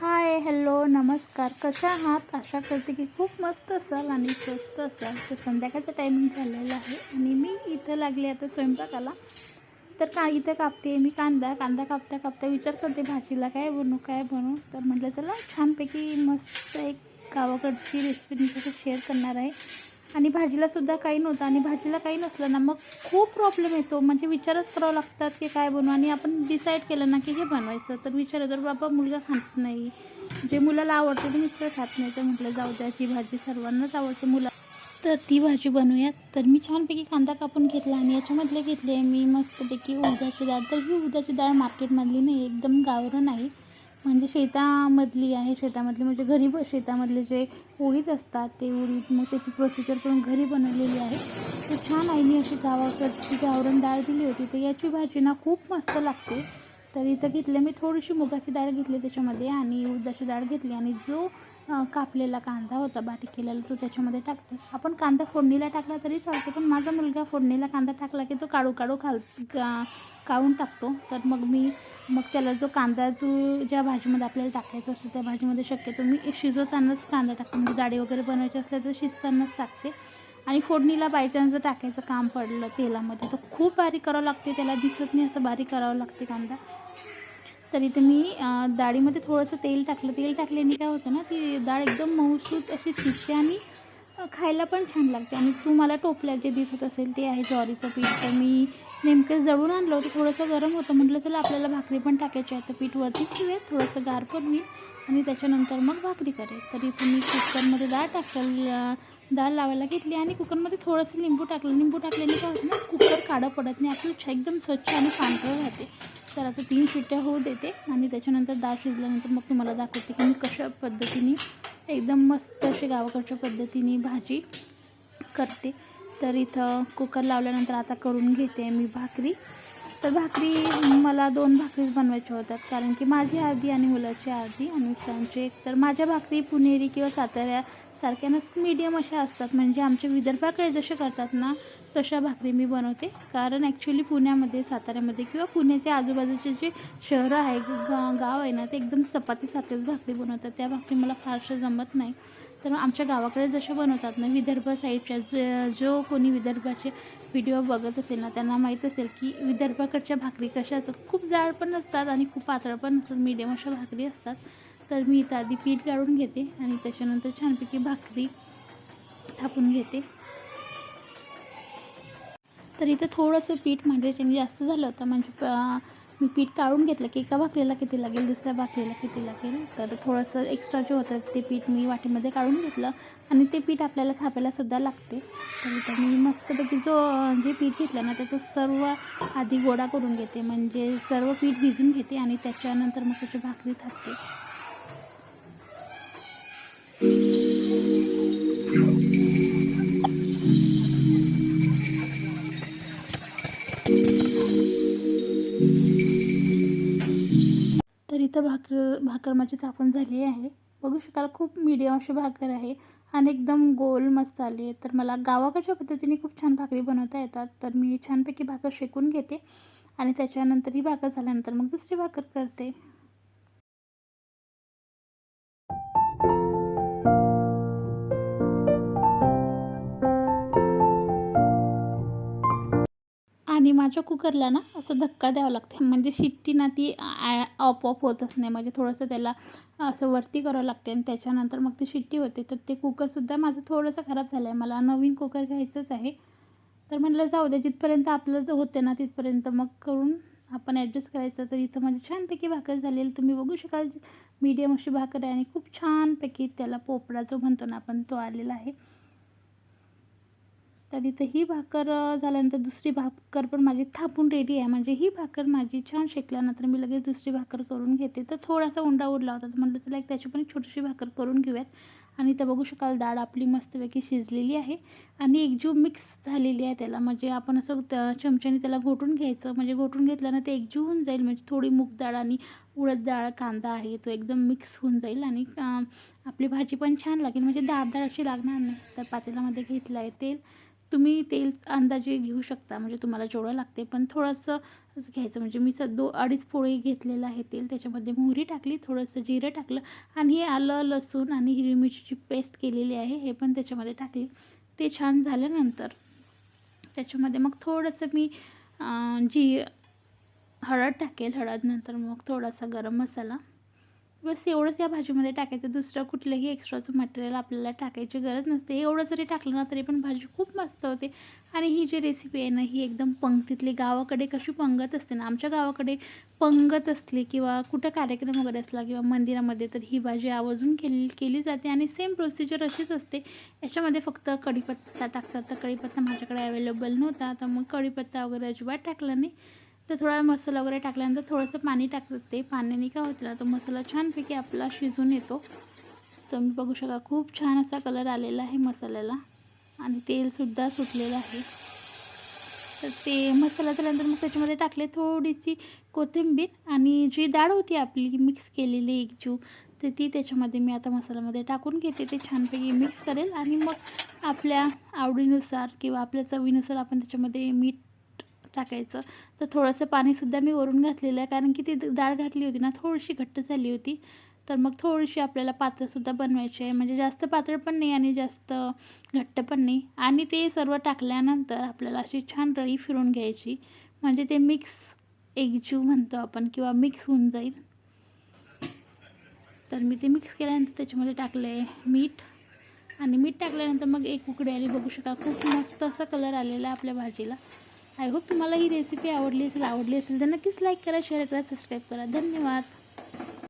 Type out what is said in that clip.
Hi hello नमस्कार. कशा आहात? आशा करते की खूप मस्त असाल आणि स्वस्त असाल. तर संध्याकाळचं टायमिंग झालेलं आहे आणि मी इथं लागले आता स्वयंपाकाला. तर का इथं कापते मी कांदा. कांदा कापता कापता विचार करते भाजीला काय बनवू काय बनवू तर म्हटलं चला छानपैकी मस्त एक गावाकडची रेसिपी तुमच्याकडे शेअर करणार आहे. आणि भाजीलासुद्धा काही नव्हतं आणि भाजीला काही नसलं ना मग खूप प्रॉब्लेम येतो. म्हणजे विचारच करावं लागतात की काय बनवू? आणि आपण डिसाईड केलं ना की हे बनवायचं. तर विचार तर बाबा मुलगा खात नाही. जे मुलाला आवडते ते मिस्टर खात नाही. तर म्हटलं जाऊ द्याची भाजी सर्वांनाच आवडते मुला तर ती भाजी बनवूयात. तर मी छानपैकी कांदा कापून घेतला आणि याच्यामधले घेतले मी मस्तपैकी उद्याची डाळ. तर ही उद्याची डाळ मार्केटमधली नाही एकदम गावरण आहे. म्हणजे शेतामधली आहे शेतामधली म्हणजे घरी ब शेतामधले जे उडीद असतात ते उडीद मग त्याची प्रोसिजर करून घरी बनवलेली आहे. तर छान आईने अशी गावाकडची गावरण डाळ दिली होती तर याची भाजी ना खूप मस्त लागते. तर इथं घेतलं मी थोडीशी मुगाची डाळ घेतली त्याच्यामध्ये आणि उद्याची डाळ घेतली आणि जो कापलेला कांदा होता बारीक केलेला तो त्याच्यामध्ये टाकते. आपण कांदा फोडणीला टाकला तरी चालते पण माझा मुलगा फोडणीला कांदा टाकला की तो काढू काढू खाल का काढून टाकतो. तर मग मी मग त्याला जो कांदा तू ज्या भाजीमध्ये आपल्याला टाकायचा असतो त्या भाजीमध्ये शक्यतो मी शिजवतानाच कांदा टाकते. म्हणजे डाळी वगैरे बनवायची असल्या तर शिजतानाच टाकते. आणि फोडणीला बायचान्स जर टाकायचं काम पडलं तेलामध्ये तर खूप बारीक करावं लागते त्याला दिसत नाही असं बारीक करावं लागते कांदा. तर इथे मी डाळीमध्ये थोडंसं तेल टाकलं. तेल टाकल्याने काय होतं ना ती डाळ एकदम मऊसूत अशी शिजते आणि खायला पण छान लागते. आणि तुम्हाला टोपल्या जे दिसत असेल ते आहे ज्वारीचं पीठ. तर मी नेमकंच जळून आणलं होतं थोडंसं गरम होतं. म्हटलं चला आपल्याला भाकरी पण टाकायची आहे. तर पीठ वरतीच ठेवूयात थोडंसं गार पण होईल आणि त्याच्यानंतर मग भाकरी करेल तर इथे मी कुकरमध्ये डाळ टाकलं डाळ लावायला घेतली आणि कुकरमध्ये थोडंसं लिंबू टाकलं. लिंबू टाकल्याने काय होतं ना कुकर काढं पडत नाही. आपलं छ- एकदम स्वच्छ आणि पांढरं राहते. तर आता तीन शिट्ट्या होऊ देते आणि त्याच्यानंतर डाळ शिजल्यानंतर मग तुम्हाला दाखवते की मी कशा पद्धतीने एकदम मस्त अशी गावाकडच्या पद्धतीने भाजी करते. तर इथं कुकर लावल्यानंतर आता करून घेते मी भाकरी. तर भाकरी मला दोन भाकरीच बनवायच्या होतात कारण की माझी अर्धी आणि मुलाची अर्धी आणि मिस्टरांची एक. तर माझ्या भाकरी पुणेरी किंवा साताऱ्या सारख्या नसतात मीडियम अशा असतात. म्हणजे आमच्या विदर्भाकडे जसे करतात ना तशा भाकरी मी बनवते. कारण ॲक्च्युली पुण्यामध्ये साताऱ्यामध्ये किंवा पुण्याच्या आजूबाजूचे जे शहरं आहे गा गाव आहे ना ते एकदम चपातीसारखेच भाकरी बनवतात. त्या भाकरी मला फारशा जमत नाही. तर आमच्या गावाकडे जसे बनवतात ना विदर्भ साईडच्या ज जो कोणी विदर्भाचे व्हिडिओ बघत असेल ना त्यांना माहीत असेल की विदर्भाकडच्या भाकरी कशा असतात खूप जाड पण नसतात आणि खूप पातळ पण नसतात मीडियम अशा भाकरी असतात. तर मी इथं आधी पीठ काढून घेते आणि त्याच्यानंतर छानपैकी भाकरी थापून घेते. तर इथं थोडंसं पीठ म्हणजे जास्त झालं होतं म्हणजे मी पीठ काढून घेतलं की एका भाकरीला किती लागेल दुसऱ्या भाकरीला किती लागेल. तर थोडंसं एक्स्ट्रा जे होतं ते पीठ मी वाटीमध्ये काढून घेतलं आणि ते पीठ आपल्याला थापायलासुद्धा लागते. तर इथं मी मस्तपैकी जो जे पीठ घेतलं ना त्याचं सर्व आधी गोळा करून घेते. म्हणजे सर्व पीठ भिजून घेते आणि त्याच्यानंतर मग त्याची भाकरी थापते. इथं भाकर भाकर माझी झाली आहे. बघू शकाल खूप मीडियम अशी भाकर आहे आणि एकदम गोल मस्त आली आहे. तर मला गावाकडच्या पद्धतीने खूप छान भाकरी बनवता येतात. तर मी छानपैकी भाकर शेकून घेते आणि त्याच्यानंतर ही भाकर झाल्यानंतर मग दुसरी भाकर करते. माझ्या कुकरला ना असं धक्का द्यावा लागते. म्हणजे शिट्टी ना ती ऑप होतच नाही. म्हणजे थोडंसं त्याला असं वरती करावं लागते आणि त्याच्यानंतर मग ती शिट्टी होते तर ते कुकरसुद्धा माझं थोडंसं खराब झालं आहे मला नवीन कुकर घ्यायचंच आहे. तर म्हटलं जाऊ द्या. जिथपर्यंत आपलं जर होते ना तिथपर्यंत मग करून आपण ॲडजस्ट करायचं. तर इथं माझी छानपैकी भाकर झालेली तुम्ही बघू शकाल मीडियम अशी भाकर आहे आणि खूप छानपैकी त्याला पोपडा जो म्हणतो ना आपण तो आलेला आहे. तर इथं ही भाकर झाल्यानंतर दुसरी भाकर पण माझी थापून रेडी आहे. म्हणजे ही भाकर माझी छान शेकल्यानंतर मी लगेच दुसरी भाकर करून घेते. तर थोडासा उंडा उडला होता. तर म्हटलं चला एक त्याची पण एक छोटीशी भाकर करून घेऊयात. आणि इथं बघू शकाल डाळ आपली मस्तपैकी शिजलेली आहे. आणि एकजीव मिक्स झालेली आहे त्याला. म्हणजे आपण असं त्या चमच्याने त्याला घोटून घ्यायचं. म्हणजे घोटून घेतल्यानं ते एकजीव होऊन जाईल. म्हणजे थोडी मूग डाळ आणि उडद डाळ कांदा आहे तो एकदम मिक्स होऊन जाईल. आणि आपली भाजी पण छान लागेल. म्हणजे डाळ डाळ अशी लागणार नाही. तर पातेल्यामध्ये घेतलं आहे तेल. तुम्ही तेल अंदाजे घेऊ शकता म्हणजे तुम्हाला जेवढं लागते. पण थोडंसं असं घ्यायचं म्हणजे मी सद दो अडीच पोळी घेतलेलं आहे तेल त्याच्यामध्ये मोहरी टाकली थोडंसं जिरं टाकलं आणि हे आलं लसूण आणि हिरवी मिरचीची पेस्ट केलेली आहे हे पण त्याच्यामध्ये टाकली. ते छान झाल्यानंतर त्याच्यामध्ये मग थोडंसं मी जी हळद टाकेल हळद नंतर मग थोडासा गरम मसाला बस एवढंच या भाजीमध्ये टाकायचं. दुसरं कुठलंही एक्स्ट्राचं मटेरियल आपल्याला टाकायची गरज नसते. एवढं जरी टाकलं ना तरी पण भाजी खूप मस्त होते. आणि ही जी रेसिपी आहे ना ही एकदम पंक्तीतली गावाकडे कशी पंगत असते ना आमच्या गावाकडे पंगत असली किंवा कुठं कार्यक्रम वगैरे असला किंवा मंदिरामध्ये तर ही भाजी आवर्जून केली केली जाते आणि सेम प्रोसिजर अशीच असते. याच्यामध्ये फक्त कढीपत्ता टाकतात. तर कढीपत्ता माझ्याकडे अवेलेबल नव्हता. तर मग कढीपत्ता वगैरे अजिबात टाकला नाही. तर थोडा मसाला वगैरे टाकल्यानंतर थोडंसं पाणी टाकतात ते. पाण्याने काय होतं ना तो मसाला छानपैकी आपला शिजून येतो. तर मी बघू शका खूप छान असा कलर आलेला आहे मसाल्याला. आणि तेलसुद्धा सुटलेलं आहे. तर ते मसाला झाल्यानंतर मग त्याच्यामध्ये टाकले थोडीशी कोथिंबीर आणि जी डाळ होती आपली मिक्स केलेली एक जू तर ती त्याच्यामध्ये मी आता मसाल्यामध्ये टाकून घेते. ते छानपैकी मिक्स करेल आणि मग आपल्या आवडीनुसार किंवा आपल्या चवीनुसार आपण त्याच्यामध्ये मीठ टाकायचं. तर थोडंसं पाणीसुद्धा मी वरून घातलेलं आहे कारण की ती डाळ घातली होती ना थोडीशी घट्ट झाली होती. तर मग थोडीशी आपल्याला पातळसुद्धा बनवायची आहे. म्हणजे जास्त पातळ पण नाही आणि जास्त घट्ट पण नाही. आणि ते सर्व टाकल्यानंतर आपल्याला अशी छान रळी फिरून घ्यायची. म्हणजे ते मिक्स एकजू म्हणतो आपण किंवा मिक्स होऊन जाईल. तर मी ते मिक्स केल्यानंतर त्याच्यामध्ये टाकले मीठ. आणि मीठ टाकल्यानंतर मग एक उकडी आली. बघू शकाल खूप मस्त असा कलर आलेला आहे आपल्या भाजीला. आय होप तुम्हाला ही रेसिपी आवडली असेल आवडली असेल तर नक्कीच लाईक करा शेअर करा सबस्क्राईब करा. धन्यवाद.